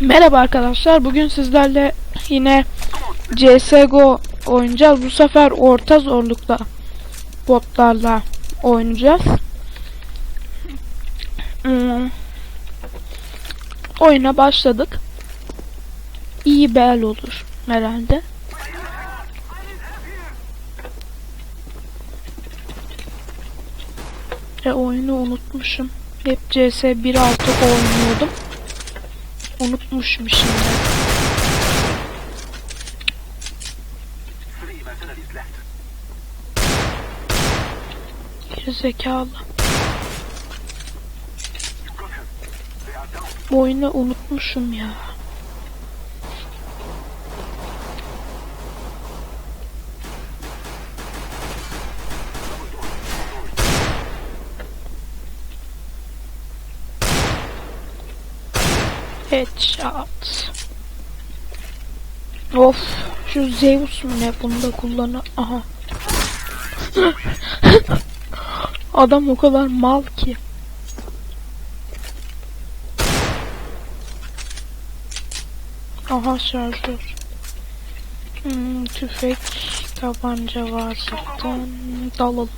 Merhaba arkadaşlar. Bugün sizlerle yine CSGO oynayacağız. Bu sefer orta zorlukta botlarla oynayacağız. Hmm. Oyuna başladık. İyi bir el olur herhalde. E oyunu unutmuşum. Hep CS 1.6 oynuyordum. Unutmuşum şimdi. Geri zekalı. Bu oyunu unutmuşum ya. Headshot. Of şu Zeus mu ne bunu da kullanı aha. Adam o kadar mal ki. Aha şarjör. Hmm, tüfek, tabanca var zaten. Dalalım.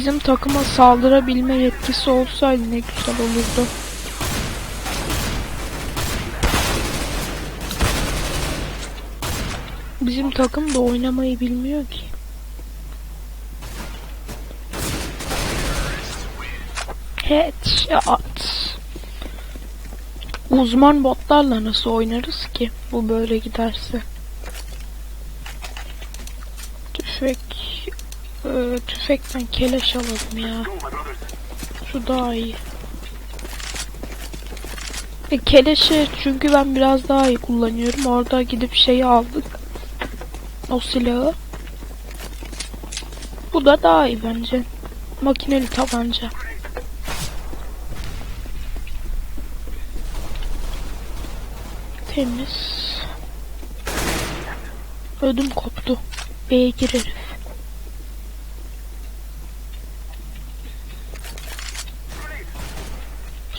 Bizim takıma saldırabilme yetkisi olsaydı ne güzel olurdu. Bizim takım da oynamayı bilmiyor ki. Headshot. Uzman botlarla nasıl oynarız ki bu böyle giderse? Tüfek e, tüfekten keleş alalım ya. Şu daha iyi. E, keleşi çünkü ben biraz daha iyi kullanıyorum. Orada gidip şeyi aldık. O silahı. Bu da daha iyi bence. Makineli tabanca. Temiz. Ödüm koptu. B'ye girerim.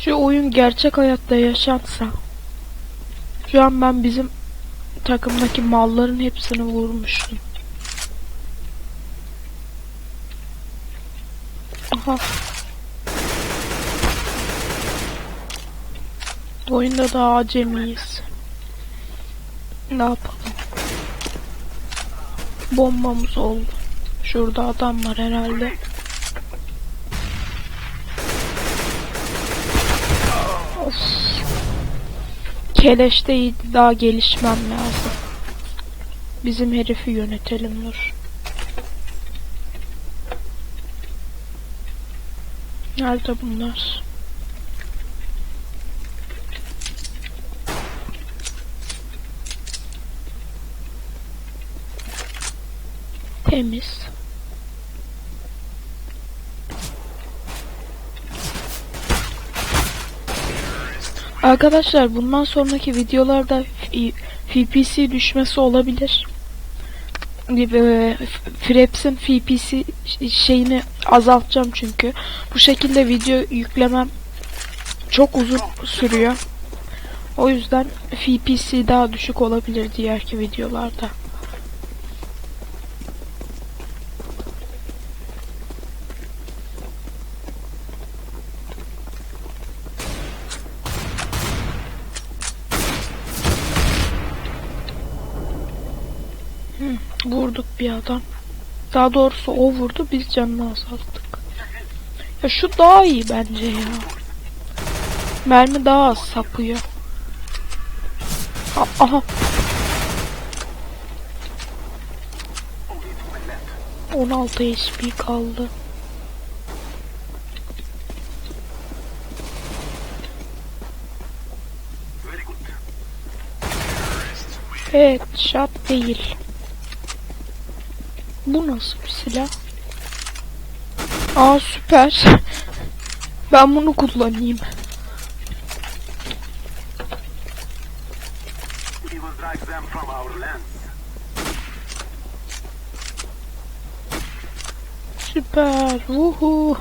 Şu oyun gerçek hayatta yaşansa. Şu an ben bizim takımdaki malların hepsini vurmuştum. Aha. Oyunda da acemiyiz. Ne yapalım? Bombamız oldu. Şurada adam var herhalde. Of. Keleşte daha gelişmem lazım. Bizim herifi yönetelim dur. Nerede bunlar? Temiz. Arkadaşlar bundan sonraki videolarda FPC düşmesi olabilir. Gibi Fraps'in FPC şeyini azaltacağım çünkü. Bu şekilde video yüklemem çok uzun sürüyor. O yüzden FPC daha düşük olabilir diğerki videolarda. Vurduk bir adam. Daha doğrusu o vurdu biz canını azalttık. Ya şu daha iyi bence ya. Mermi daha az sapıyor. A- Aha. On altı HP kaldı. Evet, shot değil. Bu nasıl bir silah? Aa süper. ben bunu kullanayım. Süper. Vuhu.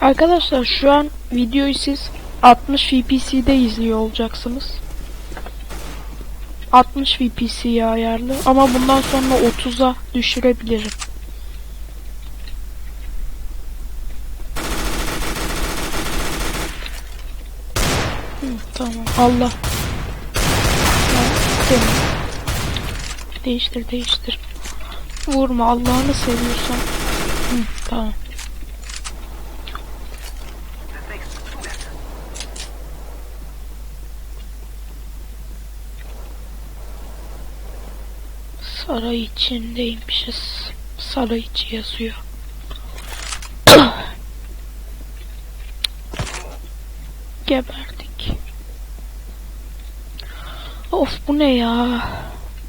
Arkadaşlar şu an videoyu siz 60 FPS'de izliyor olacaksınız. 60 FPS'ye ayarlı ama bundan sonra 30'a düşürebilirim. Tamam. Allah. Seni. Değiştir değiştir. Vurma Allah'ını seviyorsan. Hı, tamam. Saray içindeymişiz. Saray içi yazıyor. Geberdik. Of bu ne ya?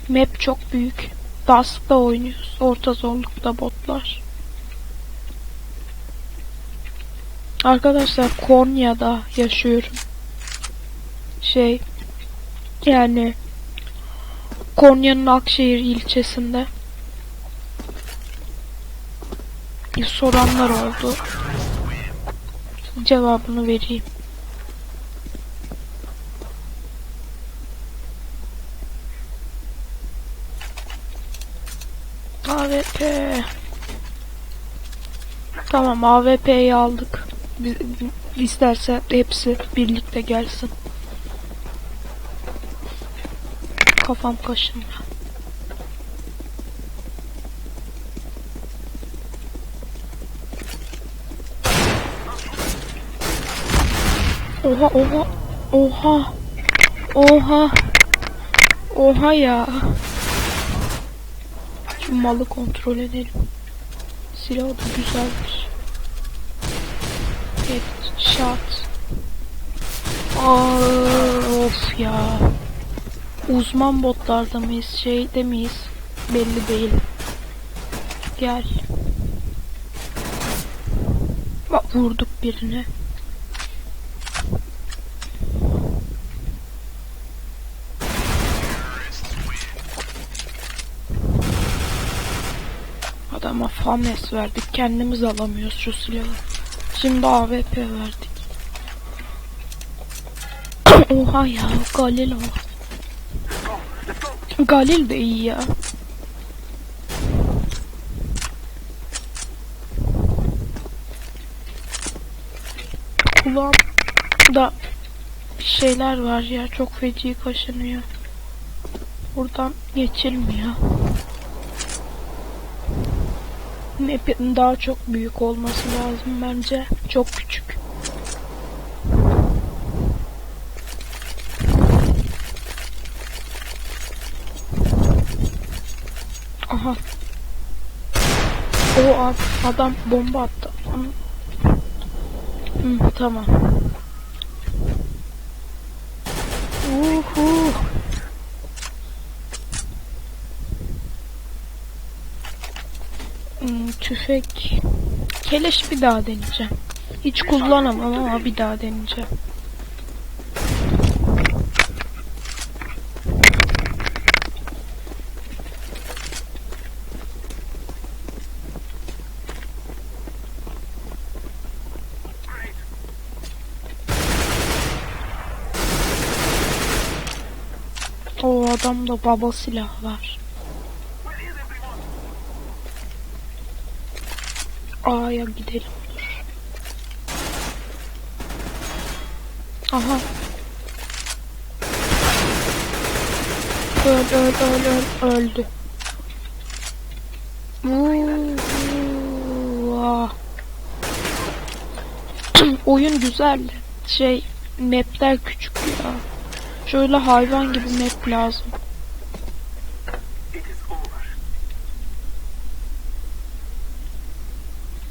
Map çok büyük. Dusk'ta oynuyoruz. Orta zorlukta botlar. Arkadaşlar Konya'da yaşıyorum. Şey yani Konya'nın Akşehir ilçesinde. Bir soranlar oldu. Cevabını vereyim. AWP. Tamam AWP'yi aldık. İsterse hepsi birlikte gelsin. Kafam kaşındı. Oha oha oha oha oha ya. Şu malı kontrol edelim. Silah da güzeldir. Evet, shot. Aa, of ya. Uzman botlarda mıyız, şeyde miyiz? Belli değil. Gel. Bak vurduk birine. Adama fames verdik. Kendimiz alamıyoruz şu silahı. Şimdi AWP verdik. Oha ya Galil o. Galil de iyi ya. Kulağımda bir şeyler var ya çok feci kaşınıyor. Buradan geçilmiyor. Map'in daha çok büyük olması lazım bence. Çok küçük. Aha. O ad- adam bomba attı. Hı, tamam. Uhu. Hmm, tüfek. Keleş bir daha deneyeceğim. Hiç kullanamam ama bir daha deneyeceğim. O adamda baba silah var. A'ya gidelim. Aha. Öl öl öl öl öldü. Oyun güzel. Şey mapler küçük ya. Şöyle hayvan gibi map lazım.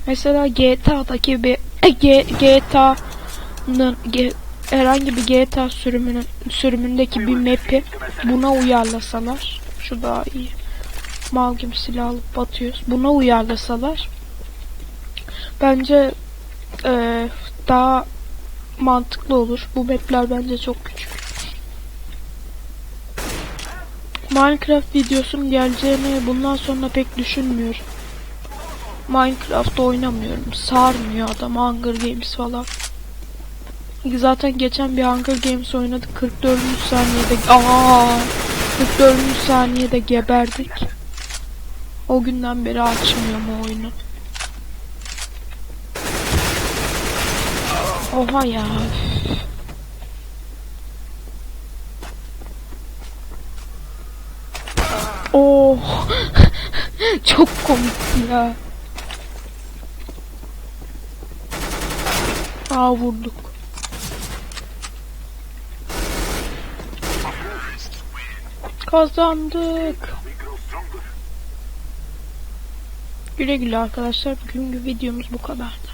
Mesela GTA'daki bir GTA'nın herhangi bir GTA sürümünün sürümündeki bir map'i buna uyarlasalar şu daha iyi. Mal gibi silah alıp batıyoruz. Buna uyarlasalar bence eee, daha mantıklı olur. Bu mapler bence çok küçük. Minecraft videosunun geleceğini bundan sonra pek düşünmüyorum. Minecraft oynamıyorum. Sarmıyor adam Hunger Games falan. Zaten geçen bir Hunger Games oynadık. 44. saniyede aa 44. saniyede geberdik. O günden beri açmıyorum o oyunu. Oha ya. Oh. Çok komik ya. Aa vurduk. Kazandık. Güle güle arkadaşlar. Bugünkü videomuz bu kadardı.